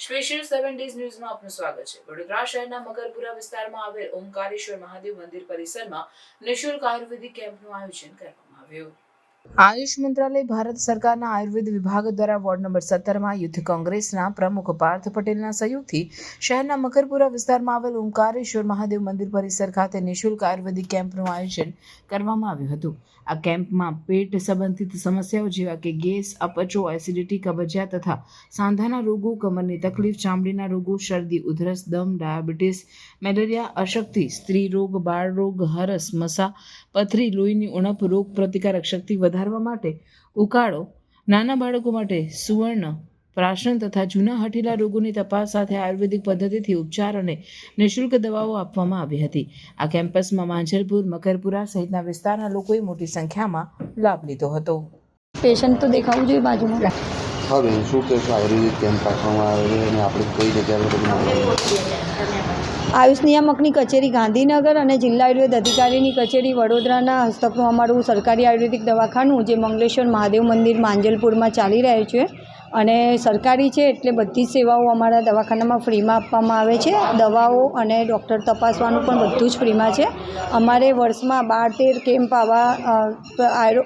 Special seven days ન્યૂઝમાં આપનું સ્વાગત છે. વડોદરા શહેરના મગરપુરા વિસ્તારમાં આવેલ ઓમકારેશ્વર મહાદેવ મંદિર પરિસરમાં નિઃશુલ્ક આયુર્વેદિક કેમ્પનું આયોજન કરવામાં આવ્યું. આયુષ મંત્રાલય ભારત સરકારના આયુર્વેદ વિભાગ દ્વારા વોર્ડ નંબર સત્તરમાં યુથ કોંગ્રેસના પ્રમુખ પાર્થ પટેલના સહયોગથી શહેરના મકરપુરા વિસ્તારમાં આવેલ ઓમકારેશ્વર મહાદેવ મંદિર પરિસર ખાતે નિઃશુલ્ક આયુર્વેદિક કેમ્પનું આયોજન કરવામાં આવ્યું હતું. આ કેમ્પમાં પેટ સંબંધિત સમસ્યાઓ જેવા કે ગેસ, અપચો, એસિડિટી, કબજિયાત તથા સાંધાના રોગો, કમરની તકલીફ, ચામડીના રોગો, શરદી, ઉધરસ, દમ, ડાયાબિટીસ, મેલેરિયા, અશક્તિ સ્ત્રી રોગ બાળ રોગ હરસ, મસા, પથરી, લોહીની ઉણપ રોગ પ્રતિકારક શક્તિ વધારવા માટે ઉકાળો. નાના બાળકો માટે સુવર્ણ પ્રાશન તથા જૂના હઠીલા રોગોની તપાસ સાથે આયુર્વેદિક પદ્ધતિથી ઉપચાર અને નિઃશુલ્ક દવાઓ આપવામાં આવી હતી. આ કેમ્પસમાં માંજલપુર મકરપુરા સહિતના વિસ્તારના લોકોએ મોટી સંખ્યામાં લાભ લીધો હતો. પેશન્ટ તો દેખાવું જોઈએ બાજુમાં. હા બેન શું કહેશો? આયુર્વેદિક કેમ્પ રાખવામાં આવે છે અને આપણે કઈ જગ્યાએ આયુષ નિયામકની કચેરી ગાંધીનગર અને જિલ્લા આયુર્વેદ અધિકારીની કચેરી વડોદરાના હસ્તકનું અમારું સરકારી આયુર્વેદિક દવાખાનું જે મંગલેશ્વર મહાદેવ મંદિર માંજલપુરમાં ચાલી રહ્યું છે અને સરકારી છે એટલે બધી સેવાઓ અમારા દવાખાનામાં ફ્રીમાં આપવામાં આવે છે. દવાઓ અને ડૉક્ટર તપાસવાનું પણ બધું જ ફ્રીમાં છે. અમારે વર્ષમાં બાર તેર કેમ્પ આવા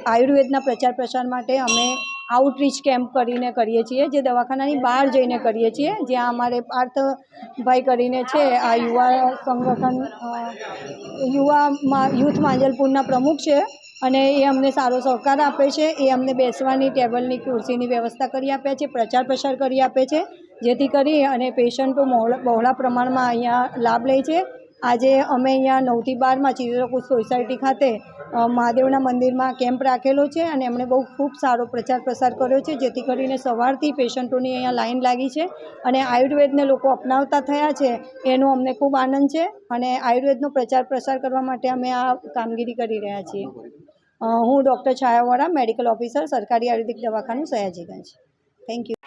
આયુર્વેદના પ્રચાર પ્રસાર માટે અમે આઉટરીચ કેમ્પ કરીને કરીએ છીએ, જે દવાખાનાની બહાર જઈને કરીએ છીએ, જ્યાં અમારે પાર્થભાઈ કરીને છે, આ યુવા સંગઠન યુવામાં યુવા યુથ માંજલપુરના પ્રમુખ છે, અને એ અમને સારો સહકાર આપે છે, એ અમને બેસવાની ટેબલની, ખુરશીની વ્યવસ્થા કરી આપે છે, પ્રચાર પ્રસાર કરી આપે છે, જેથી કરી અને પેશન્ટો બહોળા પ્રમાણમાં અહીંયા લાભ લે છે આજે અમે અહીંયા નવથી બારમાં ચિત્રકૂટ સોસાયટી ખાતે મહાદેવના મંદિરમાં કેમ્પ રાખેલો છે અને એમણે બહુ ખૂબ સારો પ્રચાર પ્રસાર કર્યો છે, જેથી કરીને સવારથી પેશન્ટોની અહીંયા લાઈન લાગી છે અને આયુર્વેદને લોકો અપનાવતા થયા છે, એનો અમને ખૂબ આનંદ છે અને આયુર્વેદનો પ્રચાર પ્રસાર કરવા માટે અમે આ કામગીરી કરી રહ્યા છીએ. હું ડૉક્ટર છાયાવાળા, મેડિકલ ઓફિસર, સરકારી આયુર્વેદિક દવાખાનું સયાજીગંજ. Thank you